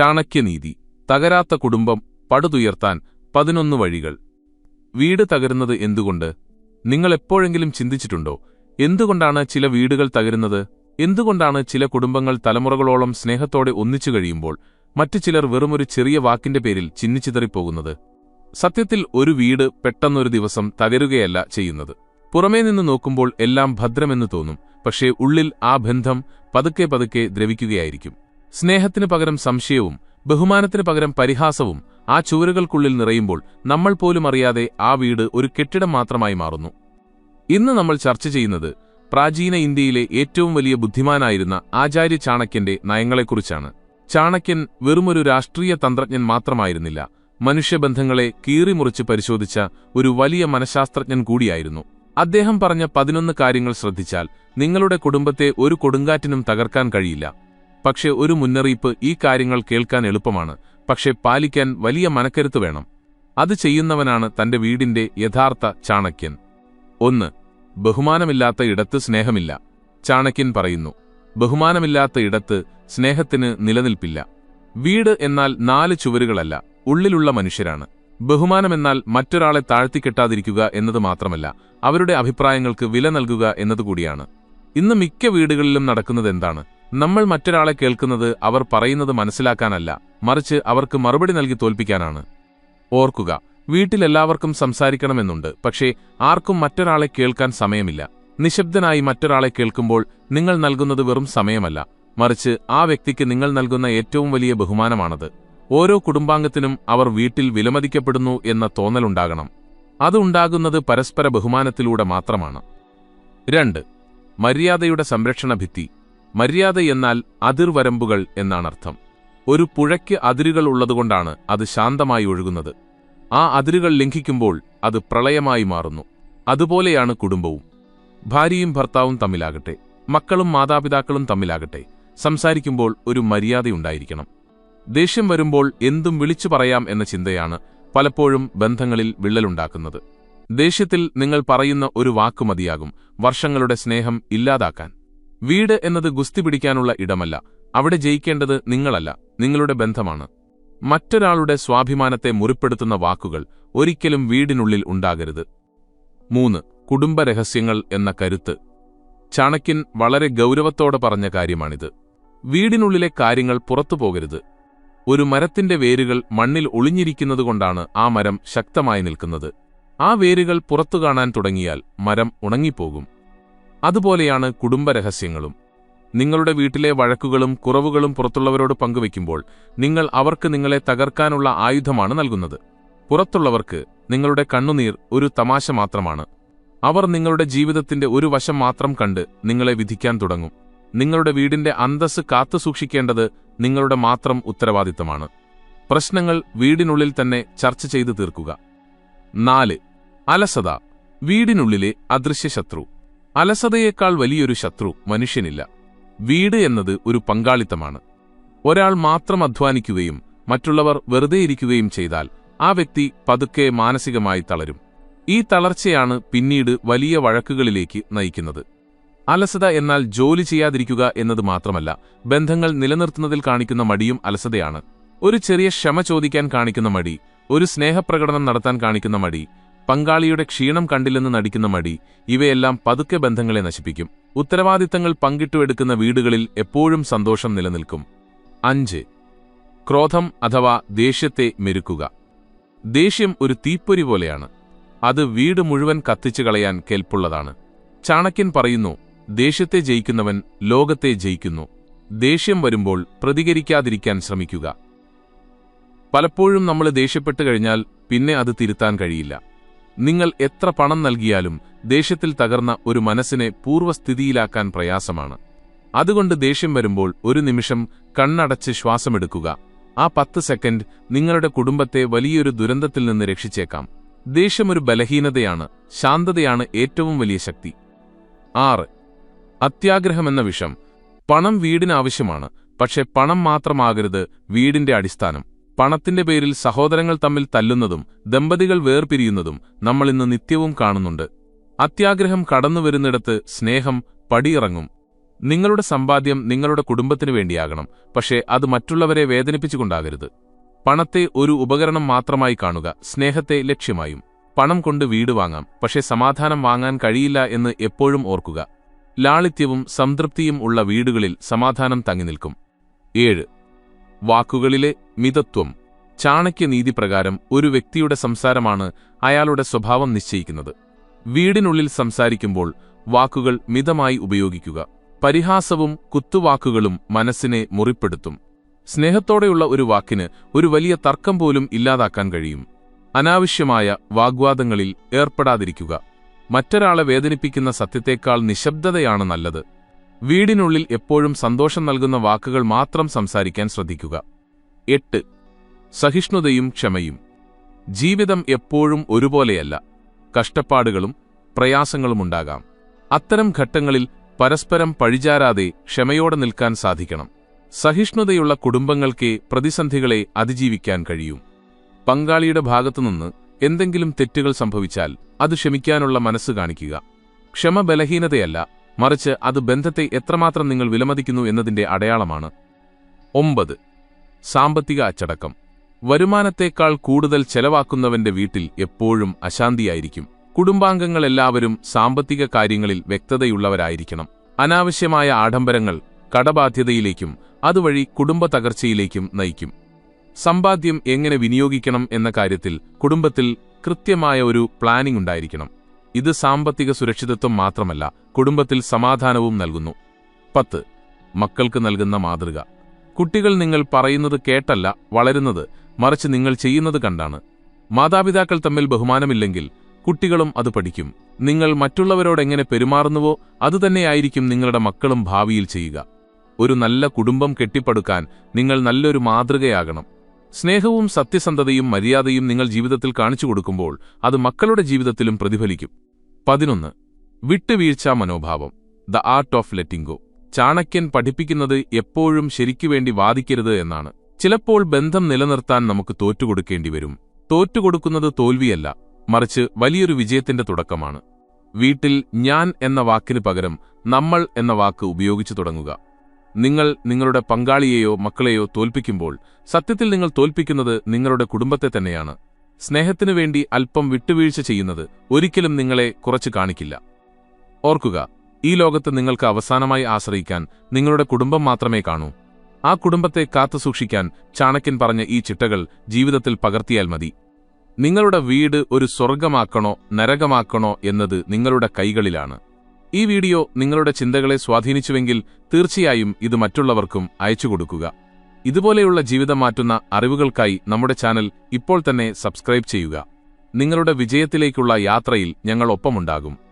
ചാണക്യനീതി തകരാത്ത കുടുംബം പടുതുയർത്താൻ പതിനൊന്ന് വഴികൾ. വീട് തകരുന്നത് എന്തുകൊണ്ട്? നിങ്ങൾ എപ്പോഴെങ്കിലും ചിന്തിച്ചിട്ടുണ്ടോ? എന്തുകൊണ്ടാണ് ചില വീടുകൾ തകരുന്നത്? എന്തുകൊണ്ടാണ് ചില കുടുംബങ്ങൾ തലമുറകളോളം സ്നേഹത്തോടെ ഒന്നിച്ചു കഴിയുമ്പോൾ മറ്റു ചിലർ വെറുമൊരു ചെറിയ വാക്കിന്റെ പേരിൽ ചിന്നിച്ചിതറിപ്പോകുന്നത്? സത്യത്തിൽ ഒരു വീട് പെട്ടെന്നൊരു ദിവസം തകരുകയല്ല ചെയ്യുന്നത്. പുറമേ നിന്ന് നോക്കുമ്പോൾ എല്ലാം ഭദ്രമെന്ന് തോന്നും പക്ഷേ ഉള്ളിൽ ആ ബന്ധം പതുക്കെ പതുക്കെ ദ്രവിക്കുകയായിരിക്കും. സ്നേഹത്തിന് പകരം സംശയവും ബഹുമാനത്തിന് പകരം പരിഹാസവും ആ ചുവരുകൾക്കുള്ളിൽ നിറയുമ്പോൾ നമ്മൾ പോലും അറിയാതെ ആ വീട് ഒരു കെട്ടിടം മാത്രമായി മാറുന്നു. ഇന്ന് നമ്മൾ ചർച്ച ചെയ്യുന്നത് പ്രാചീന ഇന്ത്യയിലെ ഏറ്റവും വലിയ ബുദ്ധിമാനായിരുന്ന ആചാര്യ ചാണക്യന്റെ നയങ്ങളെക്കുറിച്ചാണ്. ചാണക്യൻ വെറുമൊരു രാഷ്ട്രീയ തന്ത്രജ്ഞൻ മാത്രമായിരുന്നില്ല മനുഷ്യബന്ധങ്ങളെ കീറിമുറിച്ച് പരിശോധിച്ച ഒരു വലിയ മനഃശാസ്ത്രജ്ഞൻ കൂടിയായിരുന്നു. അദ്ദേഹം പറഞ്ഞ പതിനൊന്ന് കാര്യങ്ങൾ ശ്രദ്ധിച്ചാൽ നിങ്ങളുടെ കുടുംബത്തെ ഒരു കൊടുങ്കാറ്റിനും തകർക്കാൻ കഴിയില്ല. പക്ഷെ ഒരു മുന്നറിയിപ്പ് ഈ കാര്യങ്ങൾ കേൾക്കാൻ എളുപ്പമാണ്. പക്ഷേ പാലിക്കാൻ വലിയ മനക്കരുത്ത് വേണം. അത് ചെയ്യുന്നവനാണ് തന്റെ വീടിന്റെ യഥാർത്ഥ ചാണക്യൻ. ഒന്ന് ബഹുമാനമില്ലാത്ത ഇടത്ത് സ്നേഹമില്ല. ചാണക്യൻ പറയുന്നു ബഹുമാനമില്ലാത്ത ഇടത്ത് സ്നേഹത്തിന് നിലനിൽപ്പില്ല. വീട് എന്നാൽ നാല് ചുവരുകളല്ല ഉള്ളിലുള്ള മനുഷ്യരാണ്. ബഹുമാനമെന്നാൽ മറ്റൊരാളെ താഴ്ത്തിക്കെട്ടാതിരിക്കുക എന്നത് മാത്രമല്ല അവരുടെ അഭിപ്രായങ്ങൾക്ക് വില നൽകുക എന്നതുകൂടിയാണ് ഇന്ന് മിക്ക വീടുകളിലും നടക്കുന്നത് എന്താണ്? നമ്മൾ മറ്റൊരാളെ കേൾക്കുന്നത് അവർ പറയുന്നത് മനസ്സിലാക്കാനല്ല മറിച്ച് അവർക്ക് മറുപടി നൽകി തോൽപ്പിക്കാനാണ്. ഓർക്കുക വീട്ടിലെല്ലാവർക്കും സംസാരിക്കണമെന്നുണ്ട് പക്ഷേ ആർക്കും മറ്റൊരാളെ കേൾക്കാൻ സമയമില്ല. നിശബ്ദനായി മറ്റൊരാളെ കേൾക്കുമ്പോൾ നിങ്ങൾ നൽകുന്നത് വെറും സമയമല്ല മറിച്ച് ആ വ്യക്തിക്ക് നിങ്ങൾ നൽകുന്ന ഏറ്റവും വലിയ ബഹുമാനമാണത്. ഓരോ കുടുംബാംഗത്തിനും അവർ വീട്ടിൽ വിലമതിക്കപ്പെടുന്നു എന്ന തോന്നലുണ്ടാകണം. അതുണ്ടാകുന്നത് പരസ്പര ബഹുമാനത്തിലൂടെ മാത്രമാണ്. രണ്ട് മര്യാദയുടെ സംരക്ഷണ ഭിത്തി. മര്യാദ എന്നാൽ അതിർവരമ്പുകൾ എന്നാണർത്ഥം. ഒരു പുഴയ്ക്ക് അതിരുകൾ ഉള്ളതുകൊണ്ടാണ് അത് ശാന്തമായി ഒഴുകുന്നത്. ആ അതിരുകൾ ലംഘിക്കുമ്പോൾ അത് പ്രളയമായി മാറുന്നു. അതുപോലെയാണ് കുടുംബവും. ഭാര്യയും ഭർത്താവും തമ്മിലാകട്ടെ മക്കളും മാതാപിതാക്കളും തമ്മിലാകട്ടെ സംസാരിക്കുമ്പോൾ ഒരു മര്യാദയുണ്ടായിരിക്കണം ദേഷ്യം വരുമ്പോൾ എന്തും വിളിച്ചു പറയാം എന്ന ചിന്തയാണ് പലപ്പോഴും ബന്ധങ്ങളിൽ വിള്ളലുണ്ടാക്കുന്നത്. ദേഷ്യത്തിൽ നിങ്ങൾ പറയുന്ന ഒരു വാക്കു മതിയാകും വർഷങ്ങളുടെ സ്നേഹം ഇല്ലാതാക്കാൻ. വീട് എന്നത് ഗുസ്തി പിടിക്കാനുള്ള ഇടമല്ല. അവിടെ ജയിക്കേണ്ടത് നിങ്ങളല്ല നിങ്ങളുടെ ബന്ധമാണ്. മറ്റൊരാളുടെ സ്വാഭിമാനത്തെ മുറിപ്പെടുത്തുന്ന വാക്കുകൾ ഒരിക്കലും വീടിനുള്ളിൽ ഉണ്ടാകരുത്. മൂന്ന് കുടുംബരഹസ്യങ്ങൾ എന്ന കരുത്ത്. ചാണക്യൻ വളരെ ഗൗരവത്തോടെ പറഞ്ഞ കാര്യമാണിത്. വീടിനുള്ളിലെ കാര്യങ്ങൾ പുറത്തു പോകരുത്. ഒരു മരത്തിന്റെ വേരുകൾ മണ്ണിൽ ഒളിഞ്ഞിരിക്കുന്നതുകൊണ്ടാണ് ആ മരം ശക്തമായി നിൽക്കുന്നത്. ആ വേരുകൾ പുറത്തു കാണാൻ തുടങ്ങിയാൽ മരം ഉണങ്ങിപ്പോകും. അതുപോലെയാണ് കുടുംബരഹസ്യങ്ങളും. നിങ്ങളുടെ വീട്ടിലെ വഴക്കുകളും കുറവുകളും പുറത്തുള്ളവരോട് പങ്കുവയ്ക്കുമ്പോൾ നിങ്ങൾ അവർക്ക് നിങ്ങളെ തകർക്കാനുള്ള ആയുധമാണ് നൽകുന്നത്. പുറത്തുള്ളവർക്ക് നിങ്ങളുടെ കണ്ണുനീർ ഒരു തമാശ മാത്രമാണ്. അവർ നിങ്ങളുടെ ജീവിതത്തിന്റെ ഒരു വശം മാത്രം കണ്ട് നിങ്ങളെ വിധിക്കാൻ തുടങ്ങും. നിങ്ങളുടെ വീടിന്റെ അന്തസ് കാത്തുസൂക്ഷിക്കേണ്ടത് നിങ്ങളുടെ മാത്രം ഉത്തരവാദിത്തമാണ്. പ്രശ്നങ്ങൾ വീടിനുള്ളിൽ തന്നെ ചർച്ച ചെയ്തു തീർക്കുക. നാല് അലസത. വീടിനുള്ളിലെ അദൃശ്യ ശത്രു അലസതയേക്കാൾ വലിയൊരു ശത്രു മനുഷ്യനില്ല. വീട് എന്നത് ഒരു പങ്കാളിത്തമാണ്. ഒരാൾ മാത്രം അധ്വാനിക്കുകയും മറ്റുള്ളവർ വെറുതെ ഇരിക്കുകയും ചെയ്താൽ ആ വ്യക്തി പതുക്കെ മാനസികമായി തളരും. ഈ തളർച്ചയാണ് പിന്നീട് വലിയ വഴക്കുകളിലേക്ക് നയിക്കുന്നത്. അലസത എന്നാൽ ജോലി ചെയ്യാതിരിക്കുക എന്നത് മാത്രമല്ല ബന്ധങ്ങൾ നിലനിർത്തുന്നതിൽ കാണിക്കുന്ന മടിയും അലസതയാണ്. ഒരു ചെറിയ ക്ഷമ ചോദിക്കാൻ കാണിക്കുന്ന മടി ഒരു സ്നേഹപ്രകടനം നടത്താൻ കാണിക്കുന്ന മടി പങ്കാളിയുടെ ക്ഷീണം കണ്ടില്ലെന്ന് നടിക്കുന്ന മടി ഇവയെല്ലാം പതുക്കെ ബന്ധങ്ങളെ നശിപ്പിക്കും. ഉത്തരവാദിത്തങ്ങൾ പങ്കിട്ടുമെടുക്കുന്ന വീടുകളിൽ എപ്പോഴും സന്തോഷം നിലനിൽക്കും. അഞ്ച്. ക്രോധം അഥവാ ദേഷ്യത്തെ മെരുക്കുക. ദേഷ്യം ഒരു തീപ്പൊരി പോലെയാണ്. അത് വീട് മുഴുവൻ കത്തിച്ചു കളയാൻ കെൽപ്പുള്ളതാണ്. ചാണക്യൻ പറയുന്നു ദേഷ്യത്തെ ജയിക്കുന്നവൻ ലോകത്തെ ജയിക്കുന്നു. ദേഷ്യം വരുമ്പോൾ പ്രതികരിക്കാതിരിക്കാൻ ശ്രമിക്കുക. പലപ്പോഴും നമ്മൾ ദേഷ്യപ്പെട്ടു കഴിഞ്ഞാൽ പിന്നെ അത് തിരുത്താൻ കഴിയില്ല. നിങ്ങൾ എത്ര പണം നൽകിയാലും ദേഷ്യത്തിൽ തകർന്ന ഒരു മനസ്സിനെ പൂർവസ്ഥിതിയിലാക്കാൻ പ്രയാസമാണ്. അതുകൊണ്ട് ദേഷ്യം വരുമ്പോൾ ഒരു നിമിഷം കണ്ണടച്ച് ശ്വാസമെടുക്കുക. ആ പത്ത് സെക്കൻഡ് നിങ്ങളുടെ കുടുംബത്തെ വലിയൊരു ദുരന്തത്തിൽ നിന്ന് രക്ഷിച്ചേക്കാം. ദേഷ്യമൊരു ബലഹീനതയാണ് ശാന്തതയാണ് ഏറ്റവും വലിയ ശക്തി. ആറ്. അത്യാഗ്രഹമെന്ന വിഷം. പണം വീടിനാവശ്യമാണ് പക്ഷെ പണം മാത്രമാകരുത് വീടിന്റെ അടിസ്ഥാനം. പണത്തിന്റെ പേരിൽ സഹോദരങ്ങൾ തമ്മിൽ തല്ലുന്നതും ദമ്പതികൾ വേർപിരിയുന്നതും നമ്മൾ ഇന്ന് നിത്യവും കാണുന്നുണ്ട്. അത്യാഗ്രഹം കടന്നുവരുന്നിടത്ത് സ്നേഹം പടിയിറങ്ങും. നിങ്ങളുടെ സമ്പാദ്യം നിങ്ങളുടെ കുടുംബത്തിനു വേണ്ടിയാകണം പക്ഷേ അത് മറ്റുള്ളവരെ വേദനിപ്പിച്ചുകൊണ്ടാകരുത്. പണത്തെ ഒരു ഉപകരണം മാത്രമായി കാണുക സ്നേഹത്തെ ലക്ഷ്യമായും. പണം കൊണ്ട് വീട് വാങ്ങാം പക്ഷേ സമാധാനം വാങ്ങാൻ കഴിയില്ല എന്ന് എപ്പോഴും ഓർക്കുക. ലാളിത്യവും സംതൃപ്തിയും ഉള്ള വീടുകളിൽ സമാധാനം തങ്ങി നിൽക്കും. ഏഴ് വാക്കുകളിലെ മിതത്വം ചാണക്യനീതി പ്രകാരം ഒരു വ്യക്തിയുടെ സംസാരമാണ് അയാളുടെ സ്വഭാവം നിശ്ചയിക്കുന്നത്. വീടിനുള്ളിൽ സംസാരിക്കുമ്പോൾ വാക്കുകൾ മിതമായി ഉപയോഗിക്കുക. പരിഹാസവും കുത്തുവാക്കുകളും മനസ്സിനെ മുറിപ്പെടുത്തും. സ്നേഹത്തോടെയുള്ള ഒരു വാക്കിന് ഒരു വലിയ തർക്കം പോലും ഇല്ലാതാക്കാൻ കഴിയും. അനാവശ്യമായ വാഗ്വാദങ്ങളിൽ ഏർപ്പെടാതിരിക്കുക. മറ്റൊരാളെ വേദനിപ്പിക്കുന്ന സത്യത്തേക്കാൾ നിശബ്ദതയാണ് നല്ലത്. വീടിനുള്ളിൽ എപ്പോഴും സന്തോഷം നൽകുന്ന വാക്കുകൾ മാത്രം സംസാരിക്കാൻ ശ്രദ്ധിക്കുക. എട്ട്. സഹിഷ്ണുതയും ക്ഷമയും. ജീവിതം എപ്പോഴും ഒരുപോലെയല്ല. കഷ്ടപ്പാടുകളും പ്രയാസങ്ങളുമുണ്ടാകാം അത്തരം ഘട്ടങ്ങളിൽ പരസ്പരം പഴിചാരാതെ ക്ഷമയോടെ നിൽക്കാൻ സാധിക്കണം. സഹിഷ്ണുതയുള്ള കുടുംബങ്ങൾക്കേ പ്രതിസന്ധികളെ അതിജീവിക്കാൻ കഴിയും. പങ്കാളിയുടെ ഭാഗത്തുനിന്ന് എന്തെങ്കിലും തെറ്റുകൾ സംഭവിച്ചാൽ അത് ക്ഷമിക്കാനുള്ള മനസ്സ് കാണിക്കുക. ക്ഷമ ബലഹീനതയല്ല മറിച്ച് അത് ബന്ധത്തെ എത്രമാത്രം നിങ്ങൾ വിലമതിക്കുന്നു എന്നതിന്റെ അടയാളമാണ്. ഒമ്പത്. സാമ്പത്തിക അച്ചടക്കം. വരുമാനത്തേക്കാൾ കൂടുതൽ ചെലവാക്കുന്നവന്റെ വീട്ടിൽ എപ്പോഴും അശാന്തിയായിരിക്കും. കുടുംബാംഗങ്ങളെല്ലാവരും സാമ്പത്തിക കാര്യങ്ങളിൽ വ്യക്തതയുള്ളവരായിരിക്കണം. അനാവശ്യമായ ആഡംബരങ്ങൾ കടബാധ്യതയിലേക്കും അതുവഴി കുടുംബ തകർച്ചയിലേക്കും നയിക്കും. സമ്പാദ്യം എങ്ങനെ വിനിയോഗിക്കണം എന്ന കാര്യത്തിൽ കുടുംബത്തിൽ കൃത്യമായ ഒരു പ്ലാനിംഗ് ഉണ്ടായിരിക്കണം. ഇത് സാമ്പത്തിക സുരക്ഷിതത്വം മാത്രമല്ല കുടുംബത്തിൽ സമാധാനവും നൽകുന്നു. പത്ത്. മക്കൾക്ക് നൽകുന്ന മാതൃക. കുട്ടികൾ നിങ്ങൾ പറയുന്നത് കേട്ടല്ല വളരുന്നത് മറിച്ച് നിങ്ങൾ ചെയ്യുന്നത് കണ്ടാണ്. മാതാപിതാക്കൾ തമ്മിൽ ബഹുമാനമില്ലെങ്കിൽ കുട്ടികളും അത് പഠിക്കും. നിങ്ങൾ മറ്റുള്ളവരോടെങ്ങനെ പെരുമാറുന്നുവോ അതുതന്നെയായിരിക്കും നിങ്ങളുടെ മക്കളും ഭാവിയിൽ ചെയ്യുക. ഒരു നല്ല കുടുംബം കെട്ടിപ്പടുക്കാൻ നിങ്ങൾ നല്ലൊരു മാതൃകയാകണം. സ്നേഹവും സത്യസന്ധതയും മര്യാദയും നിങ്ങൾ ജീവിതത്തിൽ കാണിച്ചു കൊടുക്കുമ്പോൾ അത് മക്കളുടെ ജീവിതത്തിലും പ്രതിഫലിക്കും. പതിനൊന്ന്. വിട്ടുവീഴ്ചാ മനോഭാവം. ദ ആർട്ട് ഓഫ് ലെറ്റിംഗ് ചാണക്യൻ പഠിപ്പിക്കുന്നത് എപ്പോഴും ശരിക്കുവേണ്ടി വാദിക്കരുത് എന്നാണ്. ചിലപ്പോൾ ബന്ധം നിലനിർത്താൻ നമുക്ക് തോറ്റുകൊടുക്കേണ്ടി വരും. തോറ്റുകൊടുക്കുന്നത് തോൽവിയല്ല മറിച്ച് വലിയൊരു വിജയത്തിന്റെ തുടക്കമാണ്. വീട്ടിൽ ഞാൻ എന്ന വാക്കിന് പകരം നമ്മൾ എന്ന വാക്ക് ഉപയോഗിച്ചു തുടങ്ങുക. നിങ്ങൾ നിങ്ങളുടെ പങ്കാളിയെയോ മക്കളെയോ തോൽപ്പിക്കുമ്പോൾ സത്യത്തിൽ നിങ്ങൾ തോൽപ്പിക്കുന്നത് നിങ്ങളുടെ കുടുംബത്തെ തന്നെയാണ്. സ്നേഹത്തിനു വേണ്ടി അല്പം വിട്ടുവീഴ്ച ചെയ്യുന്നത് ഒരിക്കലും നിങ്ങളെ കുറച്ചു കാണിക്കില്ല. ഓർക്കുക ഈ ലോകത്ത് നിങ്ങൾക്ക് അവസാനമായി ആശ്രയിക്കാൻ നിങ്ങളുടെ കുടുംബം മാത്രമേ കാണൂ. ആ കുടുംബത്തെ കാത്തുസൂക്ഷിക്കാൻ ചാണക്യൻ പറഞ്ഞ ഈ ചിട്ടകൾ ജീവിതത്തിൽ പകർത്തിയാൽ മതി. നിങ്ങളുടെ വീട് ഒരു സ്വർഗമാക്കണോ നരകമാക്കണോ എന്നത് നിങ്ങളുടെ കൈകളിലാണ്. ഈ വീഡിയോ നിങ്ങളുടെ ചിന്തകളെ സ്വാധീനിച്ചുവെങ്കിൽ തീർച്ചയായും ഇത് മറ്റുള്ളവർക്കും അയച്ചു കൊടുക്കുക. ഇതുപോലെയുള്ള ജീവിതം മാറ്റുന്ന അറിവുകൾക്കായി നമ്മുടെ ചാനൽ ഇപ്പോൾ തന്നെ സബ്സ്ക്രൈബ് ചെയ്യുക. നിങ്ങളുടെ വിജയത്തിലേക്കുള്ള യാത്രയിൽ ഞങ്ങൾ ഒപ്പമുണ്ടാകും.